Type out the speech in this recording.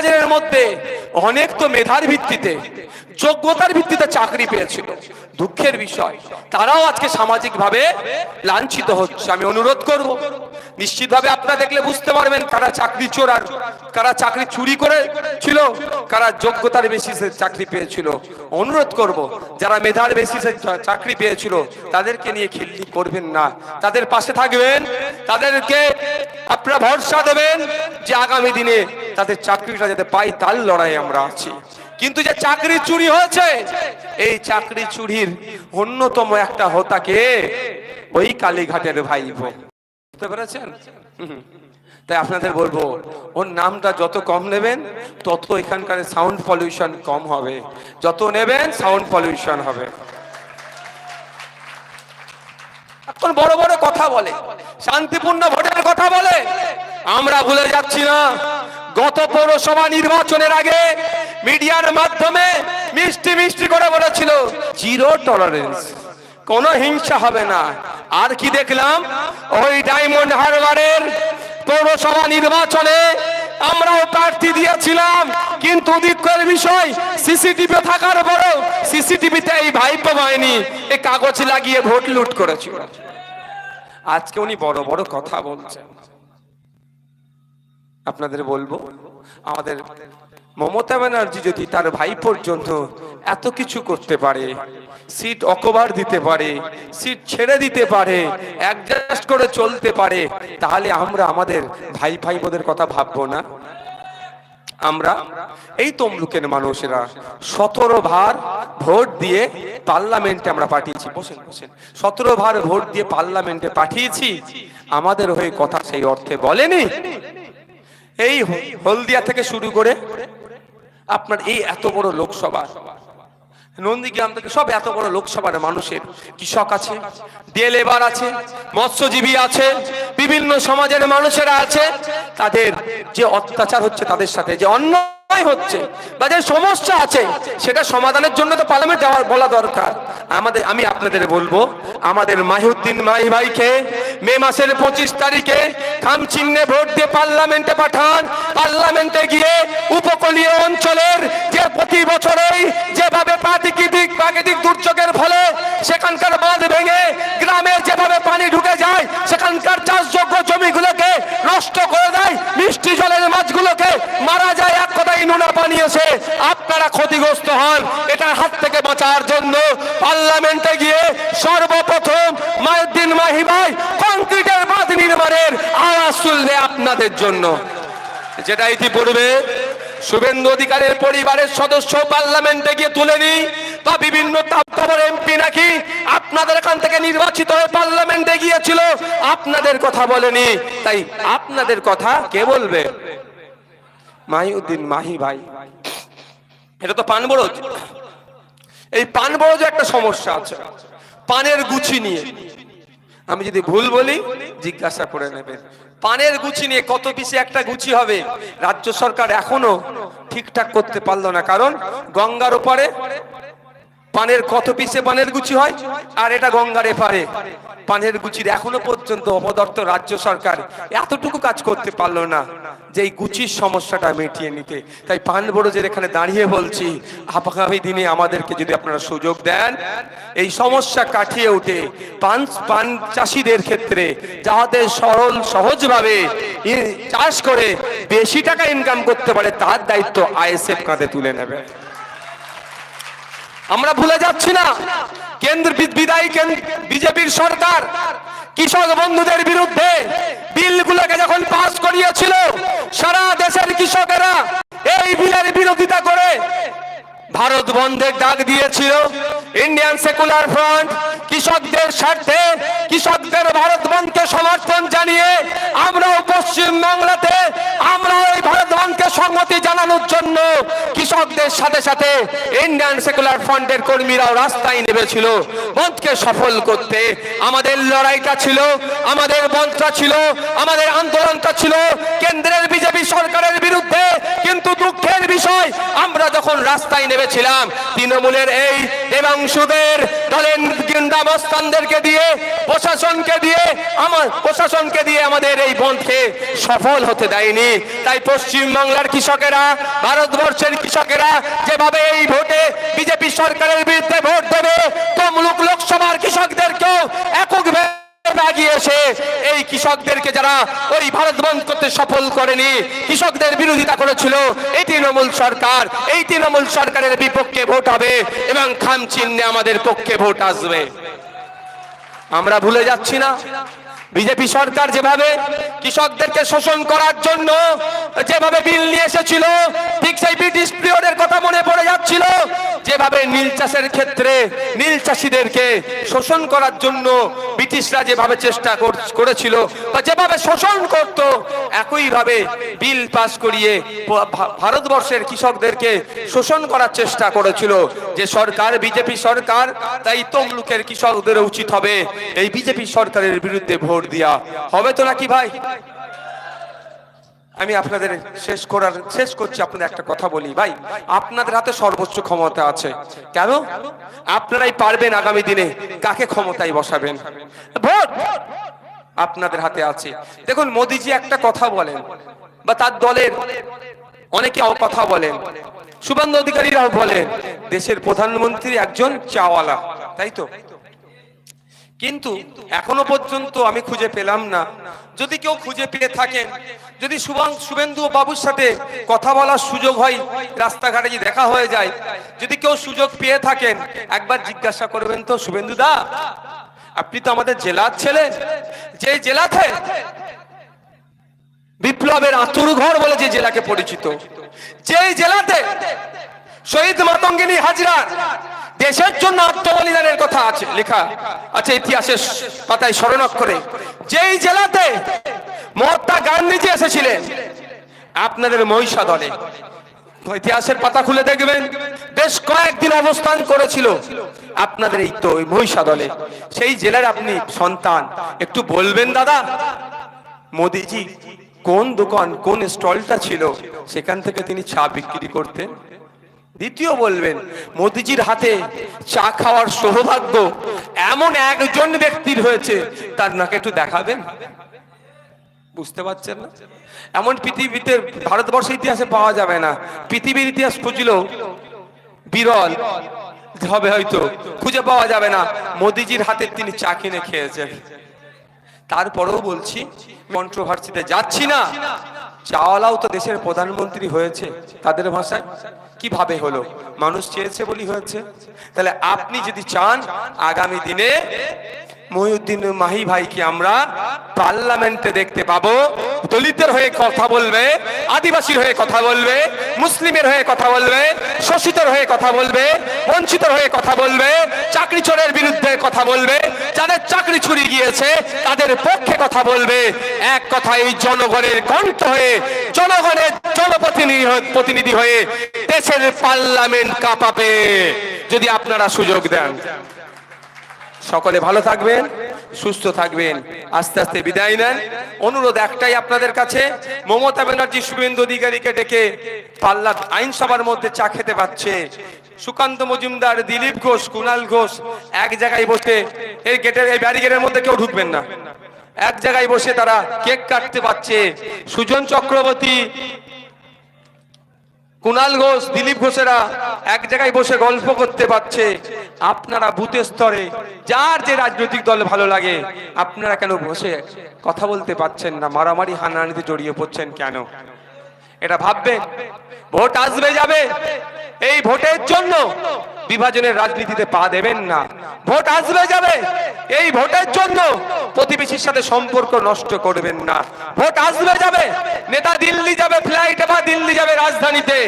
হাজারের মধ্যে অনেক তো মেধার ভিত্তিতে, যোগ্যতার ভিত্তিতে চাকরি পেয়েছিল। দুঃখের বিষয়, তারাও আজকে সামাজিকভাবে লাঞ্ছিত হচ্ছে। আমি অনুরোধ করব, নিশ্চিতভাবে আপনারা দেখলে বুঝতে পারবেন কারা চাকরি চোর আর কারা চাকরি চুরি করে ছিল কারা যোগ্যতার বেসিসে চাকরি পেয়েছিল। অনুরোধ করব, যারা মেধার বেসিসে চাকরি পেয়েছিল, তাদেরকে নিয়ে খিল্লি করবেন না। তাদের পাশে থাকবেন, তাদেরকে আপনারা ভরসা দেবেন যে আগামী দিনে তাদের চাকরিটা যাতে পাই তার লড়াই আমরা আছি। কিন্তু যে চাকরি চুরি হয়েছে, এই চাকরি চুরির অন্যতম একটা হোতাকে ওই কালীঘাটের ভাইবো বুঝতে পেরেছেন? তাই আপনাদের বলব, ওর নামটা যত কম নেবেন, তত এখানকার সাউন্ড পলিউশন কম হবে। যত নেবেন সাউন্ড পলিউশন হবে। এখন বড় বড় কথা বলে, শান্তিপূর্ণ ভোটের কথা বলে, আমরা ভুলে যাচ্ছি না। গত পৌরসভা নির্বাচনের আগে মিডিয়ার মাধ্যমে মিষ্টি মিষ্টি করে বলেছিল জিরো টলারেন্স কোনো হিংসা হবে না। আর কি দেখলাম? ওই ডায়মন্ড হারবারের পৌরসভা নির্বাচনে আমরাও প্রার্থী দিয়েছিলাম, কিন্তু দুঃখের বিষয়, সিসিটিভি থাকার পরেও সিসিটিভিতে এই ভাইপো হয়নি, এই কাগজ লাগিয়ে ভোট লুট করেছিল। আজকে উনি বড় বড় কথা বলছেন। আপনাদের বলব, আমাদের মমতা ব্যানার্জি যদি তার ভাই পর্যন্ত এত কিছু করতে পারে, সিট অকবার দিতে পারে, সিট ছেড়ে দিতে পারে অ্যাডজাস্ট করে চলতে পারে, তাহলে আমরা আমাদের ভাই ভাই বোনের কথা ভাববো না। আমরা এই তমলুকের মানুষেরা সতেরো ভার ভোট দিয়ে পার্লামেন্টে আমরা পাঠিয়েছি। বসেন বসেন, সতেরো ভার ভোট দিয়ে পার্লামেন্টে পাঠিয়েছি। আমাদের হয়ে কথা সেই অর্থে বলেনি। এই হলদিয়া থেকে শুরু করে আপনার এই এত বড় লোকসভা, নন্দীগ্রাম থেকে সব এত বড় লোকসভার মানুষের কৃষক আছে ডে লেবার আছে, মৎস্যজীবী আছে, বিভিন্ন সমাজের মানুষেরা আছে, তাদের যে অত্যাচার হচ্ছে তাদের সাথে, যে অন্যায় হচ্ছে বা যে সমস্যা আছে, সেটা সমাধানের জন্য তো পার্লামেন্ট যাওয়ার বলা দরকার। আমাদের, আমি আপনাদের বলব, আমাদের মাহিউদ্দিন মাহি ভাইকে মে মাসের পঁচিশ তারিখে খাম চিহ্নে ভোট দিয়ে পার্লামেন্টে পাঠান। পার্লামেন্টে গিয়ে উপকূলীয় অঞ্চলের যে প্রতি বছরেই যেভাবে প্রাকৃতিক প্রাকৃতিক দুর্যোগের ফলে সেখানকার বাঁধ ভেঙে গ্রামে যেভাবে পানি ঢুকে যায়, সেখানকার চাষযোগ্য জমিগুলোকে নষ্ট করে দেয়, মিষ্টি জলের মাছগুলোকে মারা যায় কথাই নোনা পানি এসে আপনারা ক্ষতিগ্রস্ত হন। এটার হাত থেকে বাঁচার জন্য পার্লামেন্টে গিয়ে সর্বপ্রথম মায়ুদ্দিন মাহি ভাই কংক্রিটের বাঁধ নির্মাণের আওয়াজ তুলবে আপনাদের জন্য। যেটা ইতিপূর্বে শুভেন্দু অধিকারের পরিবারের সদস্য পার্লামেন্টে গিয়ে তুলে নি বা বিভিন্ন এমপি নাকি আপনাদের এখান থেকে নির্বাচিত হয়ে পার্লামেন্টে গিয়েছিল, আপনাদের কথা বলেনি। তাই আপনাদের কথা কে বলবে? মাহিউদ্দিন মাহি ভাই। এটা তো পান বড় এই পান বড় একটা সমস্যা আছে। পানের গুছি নিয়ে। আমি যদি ভুল বলি, জিজ্ঞাসা করে নেবেন। পানের গুছি নিয়ে কত পিসে একটা গুছি হবে? রাজ্য সরকার এখনও ঠিকঠাক করতে পারল না। কারণ গঙ্গার ওপারে পানের কত পিসে পানের গুছি হয়? আর এটা গঙ্গার এপারে পানের গুচির এখনও পর্যন্ত অপদর্থ রাজ্য সরকার এতটুকু কাজ করতে পারল না যে এই গুচির সমস্যাটা মিটিয়ে নিতে। তাই পান বড়জের এখানে দাঁড়িয়ে বলছি আগামী দিনে আমাদেরকে যদি আপনারা সুযোগ দেন, এই সমস্যা কাটিয়ে উঠে পান পান চাষিদের ক্ষেত্রে যাহাতে সরল, সহজভাবে চাষ করে বেশি টাকা ইনকাম করতে পারে, তার দায়িত্ব আইএসএফ কাঁধে তুলে নেবে। আমরা ভুলে যাচ্ছি না। কেন্দ্র বিদায়ী বিজেপির সরকার কৃষক বন্ধুদের বিরুদ্ধে বিলগুলোকে যখন পাস করিয়েছিল, সারা দেশের কৃষকেরা এই বিলের বিরোধিতা করে ভারত বন্ধের ডাক দিয়েছিল। ইন্ডিয়ান সেকুলার ফ্রন্ট কৃষকদের স্বার্থে, কৃষকদের ভারত বন্ধকে সমর্থন জানিয়ে আমরাও পশ্চিম বাংলাতে আমরা ওই সম্মতি জানানোর জন্য কৃষকদের সাথে সাথে ইন্ডিয়ান সেকুলার ফ্রন্টের কর্মীরাও রাস্তায় নেমেছিল। বন্ধকে সফল করতে আমাদের লড়াইটা ছিল, আমাদের বন্ধটা ছিল, আমাদের আন্দোলনটা ছিল। কেন্দ্রের বিজেপি সরকারের বিরুদ্ধে দুঃখের বিষয়, আমরা যখন রাস্তায় নেমেছিলাম, তৃণমূলের এই দেবাংশুদের দলের গিন্দা মস্তানদেরকে দিয়ে, প্রশাসনকে দিয়ে, আমার প্রশাসনকে দিয়ে আমাদের এই বন্ধকে সফল হতে দেয়নি। তাই পশ্চিমবাংলার কৃষকেরা, ভারতবর্ষের কৃষকেরা যেভাবে এই ভোটে বিজেপি সরকারের বিরুদ্ধে ভোট দেবে, তমলুক লোকসভার কৃষকদেরকেও একক এই কৃষকদেরকে যারা ওই করতে সফল করেনি, কৃষকদের বিরোধিতা করেছিল, এই তৃণমূল সরকার, এই তৃণমূল সরকারের বিপক্ষে ভোট হবে এবং আমাদের পক্ষে ভোট আসবে। আমরা ভুলে যাচ্ছি না, বিজেপি সরকার যেভাবে কৃষকদেরকে শোষণ করার জন্য যেভাবে বিল নিয়ে এসেছিল, ঠিক সেই ব্রিটিশ যেভাবে নীল চাষের ক্ষেত্রে। নীল চাষিদেরকে শোষণ করার জন্য ব্রিটিশরা যেভাবে চেষ্টা করেছিল বা যেভাবে শোষণ করত, একইভাবে বিল পাস করিয়ে ভারতবর্ষের কৃষকদেরকে শোষণ করার চেষ্টা করেছিল। যে সরকার, বিজেপি সরকার, তাই তমলুকের কৃষকদের উচিত হবে। এই বিজেপি সরকারের বিরুদ্ধে ভোট দিয়া হবে তো নাকি ভাই? আমি আপনাদের শেষ করার, শেষ করছি, আপনাদের একটা কথা বলি। ভাই, আপনাদের হাতে সর্বোচ্চ ক্ষমতা আছে। কেন? আপনারাই পারবেন আগামী দিনে কাকে ক্ষমতায় বসাবেন। ভোট আপনাদের হাতে আছে। দেখুন, মোদিজি একটা কথা বলেন, বা তার দলের অনেকে কথা বলেন শুভেন্দু অধিকারীরাও বলেন, দেশের প্রধানমন্ত্রী একজন চাওয়ালা, তাই তো? কিন্তু এখনও পর্যন্ত আমি খুঁজে পেলাম না। যদি কেউ খুঁজে পেয়ে থাকেন, যদি শুভাং শুভেন্দু বাবুর সাথে কথা বলার সুযোগ হয়, রাস্তাঘাটে যদি দেখা হয়ে যায়, যদি কেউ সুযোগ পেয়ে থাকেন, একবার জিজ্ঞাসা করবেন তো, শুভেন্দু দা, আপনি তো আমাদের জেলার ছেলে, যে জেলাতে বিপ্লবের আতুর ঘর বলে যে জেলাকে পরিচিত, যেই জেলাতে শহীদ মাতঙ্গিনী হাজরা দেশের জন্য আত্মবলিদানের কথা আছে, লেখা আছে ইতিহাসের পাতায় স্মরণাক্ষরে যেই জেলাতে মহাত্মা গান্ধীজি এসেছিলেন, আপনাদের মহিষা দলে ইতিহাসের পাতা খুলে দেখবেন, বেশ কয়েকদিন অবস্থান করেছিল আপনাদের এই তো মহিষা দলে সেই জেলার আপনি সন্তান, একটু বলবেন দাদা, মোদিজি, কোন দোকান, কোন স্টলটা ছিল, সেখান থেকে তিনি চা বিক্রি করতেন? দ্বিতীয় বলবেন, মোদিজির হাতে চা খাওয়ার সৌভাগ্য এমন একজন ব্যক্তির হয়েছে, তার নাকে একটু দেখাবেন? বুঝতে পারছেন না? এমন পৃথিবীতে, ভারতবর্ষের ইতিহাসে পাওয়া যাবে না। পৃথিবীর ইতিহাস খুঁজলেও বিরল হবে হয়তো, খুঁজে পাওয়া যাবে না। মোদিজির হাতে তিনি চা কিনে খেয়েছেন। তারপরেও বলছি কন্ট্রোভার্সিতে যাচ্ছি না। চাওয়ালাও তো দেশের প্রধানমন্ত্রী হয়েছে, তাদের ভাষায়। কীভাবে হলো? মানুষ চেয়েছে বলি হয়েছে। তাহলে আপনি যদি চান, আগামী দিনে মহিউদ্দিন মাহি ভাইকে আমরা পার্লামেন্টে দেখতে পাবো। দলিতের হয়ে কথা বলবে, আদিবাসীর হয়ে কথা বলবে, মুসলিমের হয়ে কথা বলবে, শোষিতর হয়ে কথা বলবে, বঞ্চিতর হয়ে কথা বলবে, চাকরি চোরের বিরুদ্ধে কথা বলবে, যাদের চাকরি ছুরি গিয়েছে, তাদের পক্ষে কথা বলবে। এক কথা এই জনগণের কণ্ঠ হয়ে, জনগণের জনপ্রতিনিধি প্রতিনিধি হয়ে দেশের পার্লামেন্ট কাঁপাবে। যদি আপনারা সুযোগ দেন। সকলে ভালো থাকবেন, সুস্থ থাকবেন, আস্তে আস্তে বিদায় নেন। অনুরোধ একটাই আপনাদের কাছে, মমতা ব্যানার্জি শুভেন্দু অধিকারীকে ডেকে পাল্লা আইনসভার মধ্যে চা খেতে পাচ্ছে। সুকান্ত মজুমদার, দিলীপ ঘোষ কুণাল ঘোষ এক জায়গায় বসে এই গেটের, এই ব্যারিগেটের মধ্যে কেউ ঢুকবেন না। এক জায়গায় বসে তারা কেক কাটতে পারছে। সুজন চক্রবর্তী কুণাল ঘোষ, দিলীপ ঘোষেরা এক জায়গায় বসে গল্প করতে পারছে। আপনারা বুথের স্তরে, যার যে রাজনৈতিক দল ভালো লাগে, আপনারা কেন বসে কথা বলতে পারছেন না? মারামারি হানাহানিতে জড়িয়ে পড়ছেন কেন? এটা ভাববেন? ভোট আসবে, যাবে। এই ভোটের জন্য বিভাজনের রাজনীতিতে পা দেবেন না। ভোট আসবে যাবে। এই ভোটের জন্য প্রতিবেশীর সাথে সম্পর্ক নষ্ট করবেন না। ভোট আসবে যাবে। নেতা দিল্লি যাবে, ফ্লাইটে বা দিল্লি যাবে রাজধানীতে।